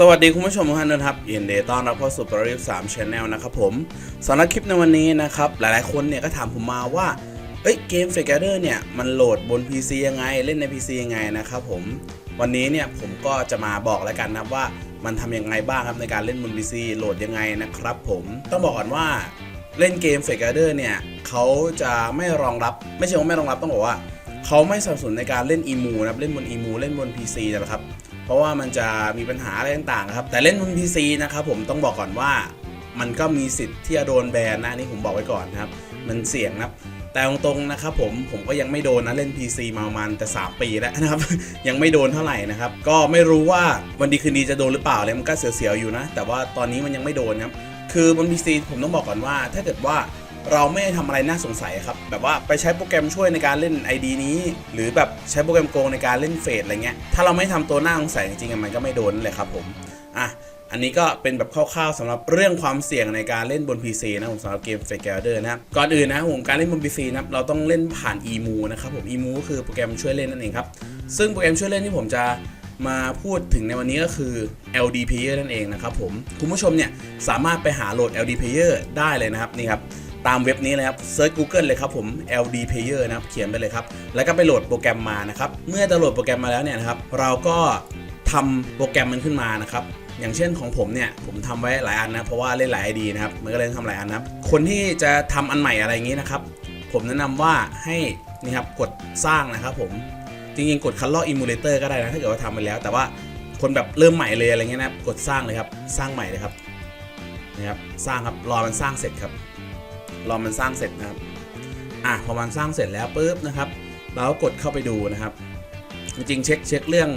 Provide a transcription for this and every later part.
สวัสดีคุณผู้ชมทุกท่านนะครับยินดีต้อนรับเข้าสู่ปริฟสามชแนลนะครับผมสำหรับคลิปในวันนี้นะครับ หลายๆคนเนี่ยก็ถามผมมาว่า เอ้ยเกม f ฟกเดอร์เนี่ย มันโหลดบน PC ยังไง เล่นใน PC ยังไงนะครับผม วันนี้เนี่ยผมก็จะมาบอกแล้วกันนะว่ามันทำยังไงบ้างครับในการเล่นบน PC โหลดยังไงนะครับผมต้องบอกก่อนว่าเล่นเกม f ฟกเดอร์เนี่ยเขาจะไม่รองรับ ไม่ใช่ว่าไม่รองรับต้องบอกว่าเขาไม่สนับสนุนในการเล่นอีมูนะครับเล่นบนอีมูเล่นบน PC นะครับ เพราะว่ามันจะมีปัญหาอะไรต่างๆครับแต่เล่นบน PC นะครับผมต้องบอกก่อนว่า มันก็มีสิทธิ์ที่จะโดนแบนนะนี่ผมบอกไว้ก่อนนะครับ มันเสี่ยงนะครับแต่ตรงๆนะครับผมผมก็ยังไม่โดนนะเล่น PC มามาณแต่ 3 ปีแล้วนะครับ ยังไม่โดนเท่าไหร่นะครับ ก็ไม่รู้ว่าวันดีคืนดีจะโดนหรือเปล่าเลยมันก็เสียวๆอยู่นะ แต่ว่าตอนนี้มันยังไม่โดนครับคือบน PC ผมต้องบอกก่อนว่า ถ้าเกิดว่า เราไม่ได้ทำอะไรน่าสงสัยครับแบบว่าไปใช้โปรแกรมช่วยในการเล่น ID นี้ หรือแบบใช้โปรแกรมโกงในการเล่นเฟสอะไรเงี้ยถ้าเราไม่ทำตัวน่าสงสัยจริงๆมันก็ไม่โดนเลยครับผมอะอันนี้ก็เป็นแบบคร่าวๆสำหรับเรื่องความเสี่ยงในการเล่นบน PC นะผมสำหรับเกม Fake e l d e r นะครับก่อนอื่นนะผมการเล่นบน PC นะครับเราต้องเล่นผ่าน EMU นะครับผม EMU ก็คือโปรแกรมช่วยเล่นนั่นเองครับซึ่งโปรแกรมช่วยเล่นที่ผมจะมาพูดถึงในวันนี้ก็คือ LD Player นั่นเองนะครับผมคุณผู้ชมเนี่ยสามารถไปหาโหลด LD Player ได้เลยนะครับนี่ครับ ตามเว็บนี้เลยครับเซิร์ช Google เลยครับผม LD Player นะครับเขียนไปเลยครับ แล้วก็ไปโหลดโปรแกรมมานะครับ เมื่อจะโหลดโปรแกรมมาแล้วเนี่ยนะครับ เราก็ทำโปรแกรมมันขึ้นมานะครับอย่างเช่นของผมเนี่ยผมทำไว้หลายอันนะเพราะว่าเล่นหลาย ID นะครับมันก็เลยทำหลายอันนะคคนที่จะทำอันใหม่อะไรอย่างนี้นะครับ ผมแนะนำว่าให้นี่ครับกดสร้างนะครับผมจริงๆกดคัลเลอร์อิมูเลเตอร์ก็ได้นะถ้าเกิดว่าทำไปแล้ว แต่ว่าคนแบบเริ่มใหม่เลยอะไรเงี้ยนะครับกดสร้างเลยครับ สร้างใหม่เลยครับนะครับสร้างครับรอมันสร้างเสร็จครับ รอมันสร้างเสร็จนะครับอะพอมันสร้างเสร็จแล้วปุ๊บนะครับ เราก็กดเข้าไปดูนะครับ จริงๆเช็คเช็คเรื่อง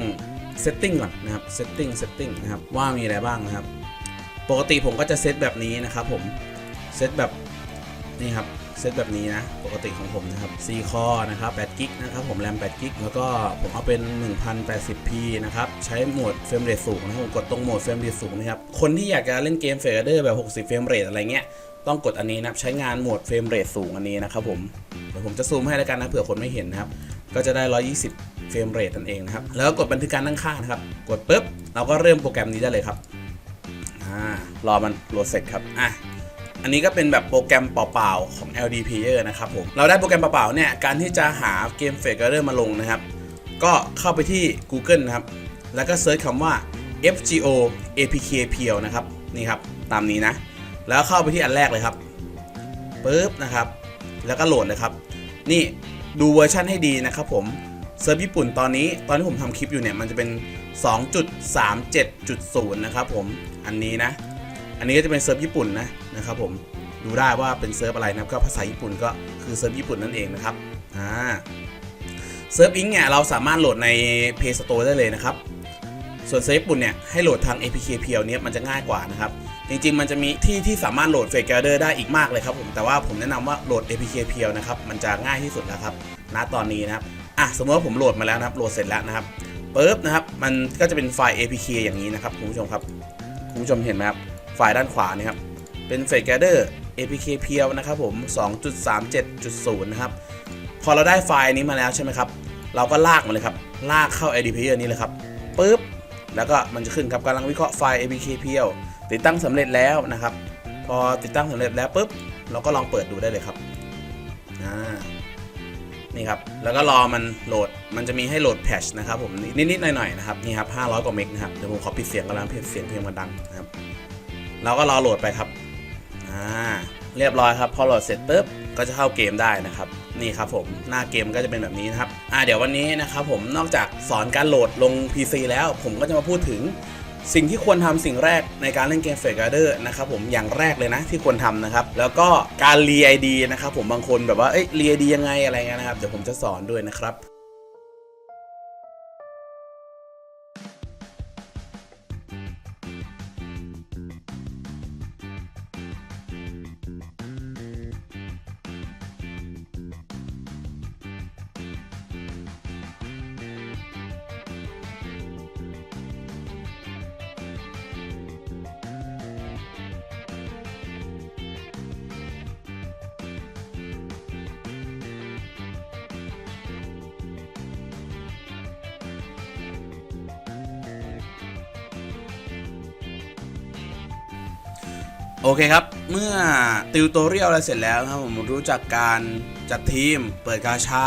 setting ก่อนนะครับ setting setting นะครับว่ามีอะไรบ้างนะครับ ปกติผมก็จะเซตแบบนี้นะครับผมเซตแบบนี่ครับเซตแบบนี้นะ ปกติของผมนะครับ4คอนะครับ8กิกนะครับผมแรม8กิกแล้วก็ผมเอาเป็น 1080p นะครับ ใช้โหมดเฟรมเรทสูงนะครับผมกดตรงโหมดเฟรมเรทสูงนะครับ คนที่อยากจะเล่นเกมเฟรเดอร์แบบ 60 เฟรมเรทอะไรเงี้ย ต้องกดอันนี้นะครับใช้งานโหมดเฟรมเรทสูงอันนี้นะครับผมเดี๋ยวผมจะซูมให้แล้วกันนะเผื่อคนไม่เห็นนะครับ ก็จะได้ 120 เฟรมเรทนั่นเองนะครับ แล้วก็กดบันทึกการตั้งค่านะครับ กดปุ๊บ เราก็เริ่มโปรแกรมนี้ได้เลยครับอ่ารอมันโหลดเสร็จครับอะอันนี้ก็เป็นแบบโปรแกรมเปล่าๆของ LD Player นะครับผมเราได้โปรแกรมเปล่าๆเนี่ยการที่จะหาเกม Fake Error มาลงนะครับ ก็เข้าไปที่ Google นะครับ แล้วก็เซิร์ชคำว่า FGO APK p l นะครับนี่ครับตามนี้นะ แล้วเข้าไปที่อันแรกเลยครับปึ๊บนะครับ แล้วก็โหลดเลยครับ นี่ดูเวอร์ชันให้ดีนะครับผมเซิร์ฟญี่ปุ่นตอนนี้ตอนที่ผมทำคลิปอยู่เนี่ยมันจะเป็น 2.37.0 นะครับผมอันนี้นะ อันนี้ก็จะเป็นเซิร์ฟญี่ปุ่นนะนะครับผมดูได้ว่าเป็นเซิร์ฟอะไรนะครับก็ภาษาญี่ปุ่นก็คือเซิร์ฟญี่ปุ่นนั่นเองนะครับอ่าเซิร์ฟอิงเนี่ยเราสามารถโหลดใน Play Store ได้เลยนะครับ ส่วนเซฟญี่ปุ่นเนี่ยให้โหลดทาง APK p l เนี่ยมันจะง่ายกว่านะครับ จริงๆ มันจะมีที่ที่สามารถโหลด Fake Gather ได้อีกมากเลยครับผม แต่ว่าผมแนะนำว่าโหลด APK p l นะครับ มันจะง่ายที่สุดแล้วครับ ณ ตอนนี้นะครับ อะ สมมติว่าผมโหลดมาแล้วนะครับ โหลดเสร็จแล้วนะครับปุ๊บนะครับ มันก็จะเป็นไฟล์ APK อย่างนี้นะครับคุณผู้ชมครับ คุณผู้ชมเห็นไหมครับ ไฟล์ด้านขวานี่ครับ เป็น Fake Gather APK p l นะครับผม 2.37.0 นะครับ พอเราได้ไฟล์นี้มาแล้วใช่ไหมครับ เราก็ลากมาเลยครับ ลากเข้า ID Player นี้เลยครับปุ๊บ แล้วก็มันจะขึ้นครับกำลังวิเคราะห์ไฟล์ APK p l ติดตั้งสำเร็จแล้วนะครับ พอติดตั้งสำเร็จแล้วปุ๊บเราก็ลองเปิดดูได้เลยครับนี่ครับ แล้วก็รอมันโหลด มันจะมีให้โหลดแพชนะครับผมนิดๆหน่อยๆนะครับนี่ครับ500 กว่าเมกนะครับเดี๋ยวผมขอปิดเสียงกันแล้วเพื่อเสียงเพลงมันดังนะครับ เราก็รอโหลดไปครับอ่าเรียบร้อยครับ พอโหลดเสร็จปุ๊บก็จะเข้าเกมได้นะครับ นี่ครับผมหน้าเกมก็จะเป็นแบบนี้นะครับอ่าเดี๋ยววันนี้นะครับผมนอกจากสอนการโหลดลง PC แล้วผมก็จะมาพูดถึงสิ่งที่ควรทำสิ่งแรกในการเล่นเกมเฟกาเดอร์นะครับผมอย่างแรกเลยนะที่ควรทำนะครับ แล้วก็การรีไอดีนะครับผมบางคนแบบว่าเอ้ยรีไอดียังไงอะไรเงี้ยนะครับเดี๋ยวผมจะสอนด้วยนะครับ โอเคครับ เมื่อติวตัวเรียลอะไรเสร็จแล้วครับผมรู้จักการจัดทีม เปิดกาชา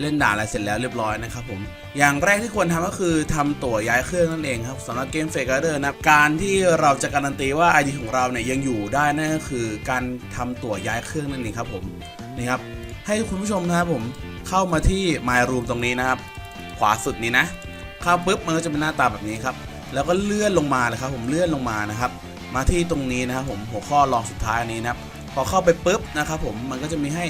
เล่นด่านอะไรเสร็จแล้วเรียบร้อยนะครับผมอย่างแรกที่ควรทำก็คือทำตั๋วย้ายเครื่องนั่นเองครับสำหรับเกมเฟกเดอร์นะครับการที่เราจะการันตีว่าไอ ID ของเราเนี่ยยังอยู่ได้นั่นก็คือการทำตั๋วย้ายเครื่องนั่นเองครับผมนี่ครับให้คุณผู้ชมนะครับผมเข้ามาที่ My Room ตรงนี้นะครับ ขวาสุดนี้นะเข้าปุ๊บมันก็จะเป็นหน้าตาแบบนี้ครับแล้วก็เลื่อนลงมาเลยครับผมเลื่อนลงมานะครับ มาที่ตรงนี้นะครับผมหัวข้อรองสุดท้ายนี้นะครับพอเข้าไปปุ๊บนะครับผมมันก็จะมีให้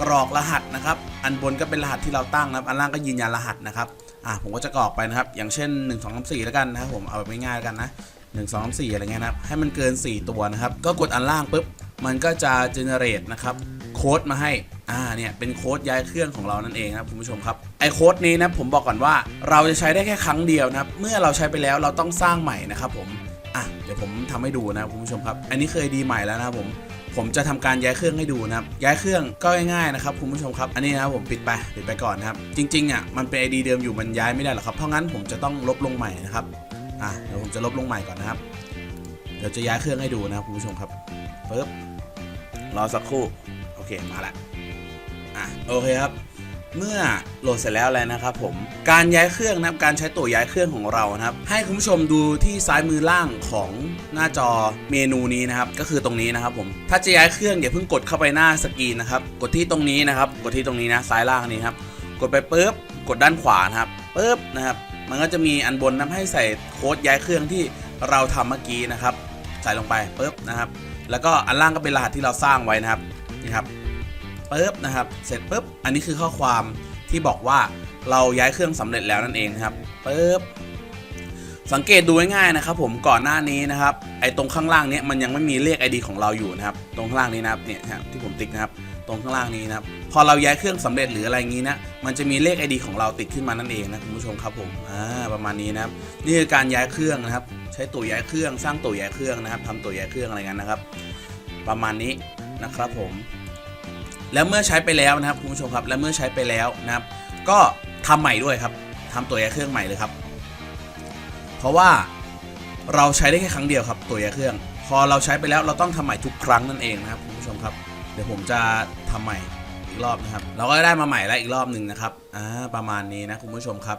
กรอกรหัสนะครับ อันบนก็เป็นรหัสที่เราตั้งนะครับ อันล่างก็ยืนยันรหัสนะครับอะผมก็จะกรอกไปนะครับ อย่างเช่น 1 2 3 4 แล้วกันนะครับผมเอาแบบง่ายๆแล้วกันนะ1 2 3 4อะไรเงี้ยนะครับให้มันเกิน 4 ตัวนะครับ ก็กดอันล่างปุ๊บมันก็จะ generate นะครับโค้ดมาให้อ่าเนี่ยเป็นโค้ดย้ายเครื่องของเรานั่นเองครับคุณผู้ชมครับไอโค้ดนี้นะผมบอกก่อนว่าเราจะใช้ได้แค่ครั้งเดียวนะครับ เมื่อเราใช้ไปแล้วเราต้องสร้างใหม่นะครับผม อะเดี๋ยวผมทำให้ดูนะคุณผู้ชมครับ อันนี้เคยดีใหม่แล้วนะครับผมผมจะทำการย้ายเครื่องให้ดูนะครับ ย้ายเครื่องก็ง่ายๆนะครับคุณผู้ชมครับ อันนี้นะครับผมปิดไปปิดไปก่อนนะครับ จริงๆอะมันเป็น ID เดิมอยู่มันย้ายไม่ได้หรอกครับ เพราะงั้นผมจะต้องลบลงใหม่นะครับ อะเดี๋ยวผมจะลบลงใหม่ก่อนนะครับ เดี๋ยวจะย้ายเครื่องให้ดูนะครับคุณผู้ชมครับปึ๊บ รอสักครู่ โอเคมาล้วอะโอเคครับ เมื่อโหลดเสร็จแล้วแล้วนะครับผมการย้ายเครื่องนะครับการใช้ตัวย้ายเครื่องของเรานะครับ ให้คุณผู้ชมดูที่ซ้ายมือล่างของหน้าจอเมนูนี้นะครับ ก็คือตรงนี้นะครับผมถ้าจะย้ายเครื่องอย่าเพิ่งกดเข้าไปหน้าสกรีนนะครับกดที่ตรงนี้นะครับ กดที่ตรงนี้นะซ้ายล่างนี้ครับกดไปปุ๊บกดด้านขวานะครับปุ๊บนะครับ มันก็จะมีอันบนนะให้ใส่โค้ดย้ายเครื่องที่เราทำเมื่อกี้นะครับ ใส่ลงไปปุ๊บนะครับ แล้วก็อันล่างก็เป็นรหัสที่เราสร้างไว้นะครับนี่ครับ ปุ๊บนะครับ เสร็จปุ๊บ อันนี้คือข้อความที่บอกว่าเราย้ายเครื่องสำเร็จแล้วนั่นเองครับปุ๊บสังเกตดูง่ายๆนะครับ ผมก่อนหน้านี้นะครับ ไอ้ตรงข้างล่างเนี้ยมันยังไม่มีเลข ID ของเราอยู่นะครับ ตรงข้างล่างนี้นะครับเนี่ยครับที่ผมติ๊กนะครับ ตรงข้างล่างนี้นะครับ พอเราย้ายเครื่องสำเร็จหรืออะไรงี้นะมันจะมีเลข ID ของเราติดขึ้นมานั่นเองนะคุณผู้ชมครับผมอ่าประมาณนี้นะครับนี่คือการย้ายเครื่องนะครับ ใช้ตัวย้ายเครื่อง สร้างตัวย้ายเครื่องนะครับทำตัวย้ายเครื่องอะไรกันนะครับ ประมาณนี้นะครับผม แล้วเมื่อใช้ไปแล้วนะครับคุณผู้ชมครับ และเมื่อใช้ไปแล้วนะครับ ก็ทำใหม่ด้วยครับทำตัวยาเครื่องใหม่เลยครับ เพราะว่าเราใช้ได้แค่ครั้งเดียวครับ ตัวยาเครื่อง พอเราใช้ไปแล้วเราต้องทำใหม่ทุกครั้งนั่นเองนะครับคุณผู้ชมครับ เดี๋ยวผมจะทำใหม่อีกรอบนะครับ เราก็ได้มาใหม่แล้วอีกรอบหนึ่งนะครับอ่าประมาณนี้นะคุณผู้ชมครับ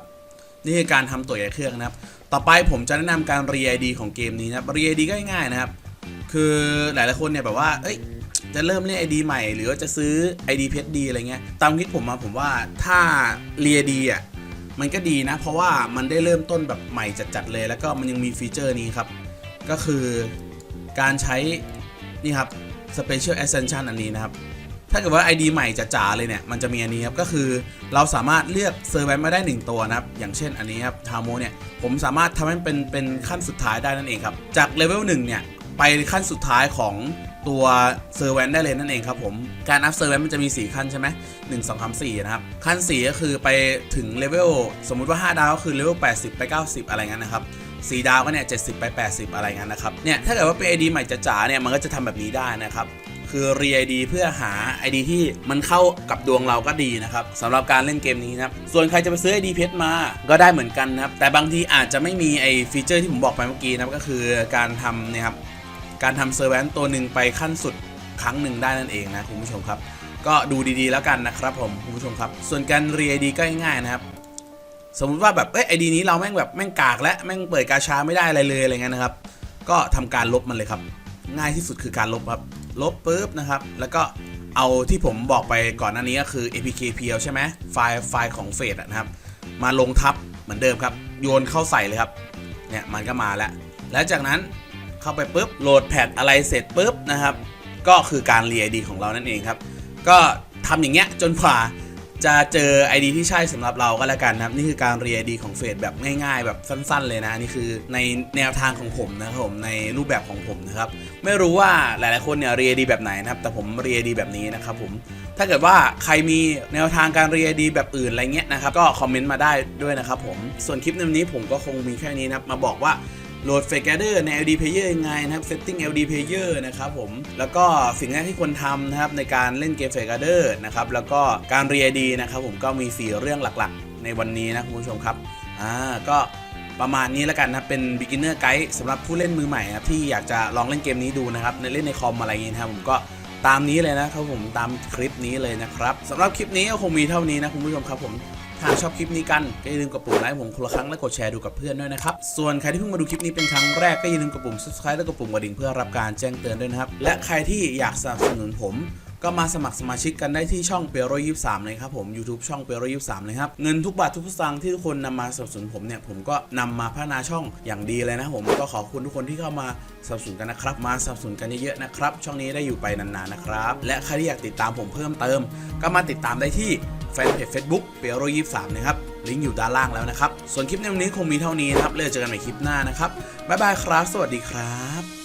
นี่คือการทำตัวยาเครื่องนะครับ ต่อไปผมจะแนะนำการรีไอดีของเกมนี้นะครับรีไอดีก็ง่ายๆนะครับ คือหลายๆคนเนี่ยแบบว่าเอ้ย จะเริ่มเล่น ID ใหม่ หรือว่าจะซื้อ ID เพชรดีอะไรเงี้ยตามคิดผมมาผมว่าถ้าเรียดีอะมันก็ดีนะ เพราะว่ามันได้เริ่มต้นแบบใหม่จัดๆเลย แล้วก็มันยังมีฟีเจอร์นี้ครับ ก็คือการใช้ นี่ครับ Special Ascension อันนี้นะครับ ถ้าเกิดว่า ID ใหม่จ๋าๆเลยเนี่ย มันจะมีอันนี้ครับ ก็คือเราสามารถเลือกเซอร์แวนมาได้ 1 ตัวนะครับ อย่างเช่นอันนี้ครับทาโมเนี่ย ผมสามารถทำให้เป็นเป็นขั้นสุดท้ายได้นั่นเองครับ จากเลเวล1เนี่ย ไปขั้นสุดท้ายของ ตัวเซอร์แวนได้เลยนั่นเองครับผม การอัพเซอร์แวนมันจะมี 4 ขั้นใช่ไหม1 2 3 4นะครับ ขั้น 4 ก็คือไปถึงเลเวลสมมุติว่า 5 ดาวก็คือเลเวล80 ไป 90 อะไรเงี้ยนะครับ4ดาวก็เนี่ย70ไป 80 อะไรเงี้ยนะครับ เนี่ยถ้าเกิดว่าเป็น ID ใหม่จ๋าเนี่ยมันก็จะทำแบบนี้ได้นะครับ คือเรี ID เพื่อหา ID ที่มันเข้ากับดวงเราก็ดีนะครับสำหรับการเล่นเกมนี้นะครับ ส่วนใครจะไปซื้อ ID เพชรมาก็ได้เหมือนกันนะครับ แต่บางทีอาจจะไม่มีไอฟีเจอร์ที่ผมบอกไปเมื่อกี้นะครับก็คือการทำนี่ยครับ การทำเซอร์แวนตัวหนึ่งไปขั้นสุดครั้งหนึ่งได้นั่นเองนะคุณผู้ชมครับ ก็ดูดีๆแล้วกันนะครับผมคุณผู้ชมครับ ส่วนการเรีไอดีก็ง่ายๆนะครับสมมุติว่าแบบเอ้ยไอดีนี้เราแม่งแบบแม่งกากและแม่งเปิดกาชาไม่ได้อะไรเลยอะไรเงี้ยนะครับ ก็ทำการลบมันเลยครับ ง่ายที่สุดคือการลบครับ ลบปุ๊บนะครับ แล้วก็เอาที่ผมบอกไปก่อนหน้านี้ก็คือ apk p l ใช่ไหมไฟล์ไฟล์ของเฟสนะครับ มาลงทับเหมือนเดิมครับ โยนเข้าใส่เลยครับ เนี่ยมันก็มาแล้ว แล้วจากนั้น เข้าไปปุ๊บโหลดแพดอะไรเสร็จปุ๊บนะครับ ก็คือการรี ID ของเรานั่นเองครับ ก็ทำอย่างเงี้ยจนกว่าจะเจอ ID ที่ใช่สำหรับเราก็แล้วกันนะครับ นี่คือการรี ID ของเฟซแบบง่ายๆ แบบสั้น ๆ เลยนะ นี่คือในแนวทางของผมนะครับผมในรูปแบบของผมนะครับ ไม่รู้ว่าหลายๆคนเนี่ยรี ID แบบไหนนะครับ แต่ผมรี ID แบบนี้นะครับผมถ้าเกิดว่าใครมีแนวทางการเรียดีแบบอื่นอะไรเงี้ยนะครับ ก็คอมเมนต์มาได้ด้วยนะครับผมส่วนคลิปในวันนี้ผมก็คงมีแค่นี้นะครับมาบอกว่า โหลด f a k e a d e r ใน LD Player ยังไงนะครับ Setting LD Player นะครับผมแล้วก็สิ่งแรกที่ควรทำนะครับในการเล่นเกม f a k e a d e r นะครับแล้วก็การเรียนดีนะครับผมก็มี 4 เรื่องหลักๆ ในวันนี้นะคุณผู้ชมครับอ่าก็ประมาณนี้แล้วกันนะเป็น beginner guide สำหรับผู้เล่นมือใหม่ครับที่อยากจะลองเล่นเกมนี้ดูนะครับในเล่นในคอมอะไรอย่างนี้นะครับผมก็ตามนี้เลยนะครับผมตามคลิปนี้เลยนะครับสำหรับคลิปนี้ก็คงมีเท่านี้นะคุณผู้ชมครับผม ถ้าชอบคลิปนี้กันก็อย่าลืมกดปุ่มไลค์ผมคนละครั้งและกดแชร์ดูกับเพื่อนด้วยนะครับ ส่วนใครที่เพิ่งมาดูคลิปนี้เป็นครั้งแรกก็อย่าลืมกดปุ่ม subscribe และกดปุ่มกระดิ่งเพื่อรับการแจ้งเตือนด้วยนะครับ และใครที่อยากสนับสนุนผมก็มาสมัครสมาชิกกันได้ที่ช่องเปียโรยี่สามเลยครับผม YouTube ช่องเปียโรยี่สามเลยครับ เงินทุกบาททุกสตางค์ที่ทุกคนนำมาสนับสนุนผมเนี่ย ผมก็นำมาพัฒนาช่องอย่างดีเลยนะผม ก็ขอบคุณทุกคนที่เข้ามาสนับสนุนกันนะครับ มาสนับสนุนกันเยอะๆนะครับ ช่องนี้ได้อยู่ไปนานๆนะครับ และใครที่อยากติดตามผมเพิ่มเติม ก็มาติดตามได้ที่ แฟนเพจ Facebook เปียโรยี่สามนะครับ ลิงก์อยู่ด้านล่างแล้วนะครับ ส่วนคลิปในวันนี้คงมีเท่านี้นะครับเลยเจอกันใหม่คลิปหน้านะครับบ๊ายบายครับ สวัสดีครับ